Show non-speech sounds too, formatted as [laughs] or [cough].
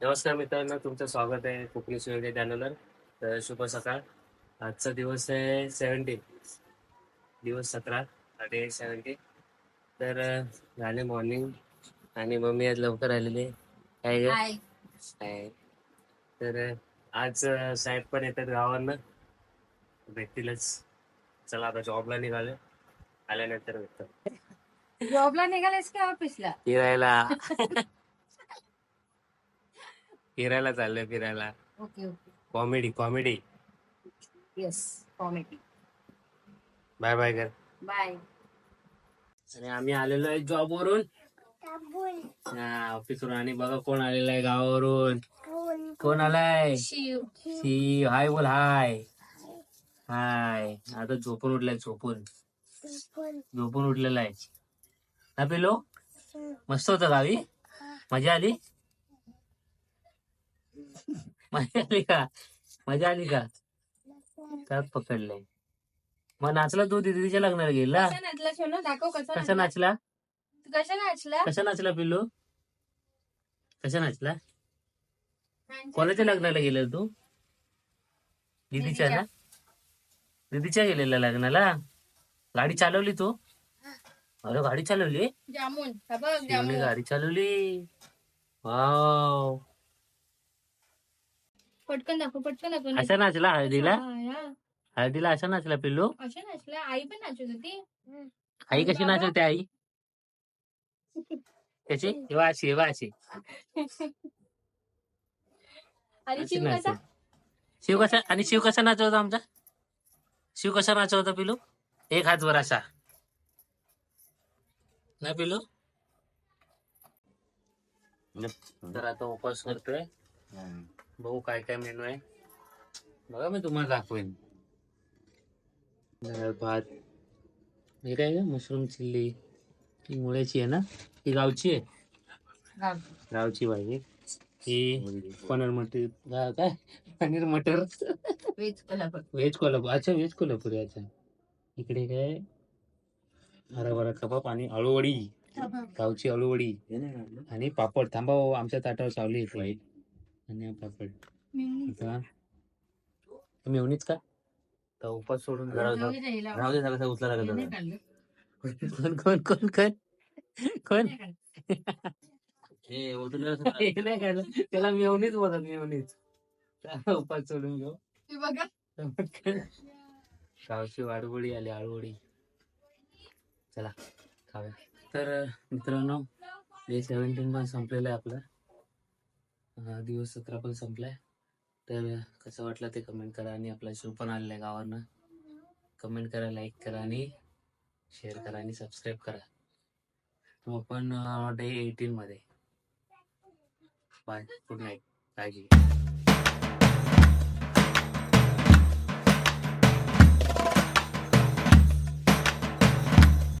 नमस्कार मित्रांनो तुमचं स्वागत आहे कोकणी सुयोगी चॅनलवर तर शुभ सकाळ. आजचा दिवस आहे सेवन्टीन दिवस सतरा डे सेवन्टीन तर झाले मॉर्निंग आणि मम्मी आज लवकर आलेली. काय काय तर आज साहेब पण येतात गावांना. भेटतीलच. चला आता जॉबला निघाले आल्यानंतर भेटतो. जॉबला निघालेस का ऑफिसला फिरायला. [laughs] फिरायला चाललोय फिरायला. Okay okay. Comedy comedy. Yes comedy. Bye bye कर बाय. आणि आम्ही आलेलो आहे जॉब वरून ऑफिस वरून आणि बघा कोण आलेलं आहे गावावरून. कोण? आलाय? शिव. शी हाय बोल हाय. हाय. आता झोपून उठलाय झोपून. झोपून. उठलेला आहे. हा पिलो मस्त होतं गावी? मजा आली? मजा आली का? मजा आली का? का पकडलंय. मग नाचला तू? दीदीच्या लग्नाला गेला कसा नाचला सोनू दाखव कसा कसा नाचला. तू कसा नाचला? कसा नाचला पिल्लू? कसा नाचला? कोणाच्या लग्नाला गेलेला तू? दीदीच्या ना? दीदीच्या गेलेला लग्नाला? गाडी चालवली तू? अरे गाडी चालवली? जामून. गाडी चालवली. वाव. पटकन दाखव पटकन दाखव. असा नाचला हळदीला? हा. हळदीला असा नाचला पिल्लू? अशा नाचला आई पण नाचत होती. आई कशी बाबा? नाचवते आई? कशी? हे वाशी हे वाशी आणि अशी शिव कसा? नाचते. शिव कसा? आणि शिव कसा नाचवता आमचा? शिव कसा नाचवता पिलू एक हात वर असा. ना पिलू तर आता उपास करतोय. बघू काय काय मेनू आहे. बघा मी तुम्हाला दाखवेन. डाळ भात. हे काय मशरूम चिल्ली. ही मुळ्याची आहे ना? ही गावची आहे? गावची. भाजी ही पनीर मटर काय? पनीर मटर. वेज कोल्हापूर. व्हेज कोल्हापूर. अच्छा व्हेज कोल्हापुरी अच्छा. इकडे काय? हराभरा कबाब आणि अळूवडी गावची अळूवडी आणि पापड. थांबा हो, आमच्या ताटावर सावली येते आणि हा पापड. आता मेवणीच का? तर उपास सोडून राहू दे सगळं उचला लागत कोण कोण कोण कोण? कोण? हे नाही काढलं त्याला मेवणीच बोलत मेवणीच उपास सोडून घेऊ. गावची वाडवडी आली आळवडी. चला खाऊया. तर मित्रांनो डे सेव्हन्टीन पण संपलेलं आहे आपलं. दिवस सतरा पण संपलाय. तर कसं वाटलं ते कमेंट करा आणि आपला शो पण आलेला आहे गावांना कमेंट करा लाईक करा आणि शेअर करा आणि सबस्क्राईब करा. तो आपण डे एटीन मध्ये. बाय गुड नाईट काळजी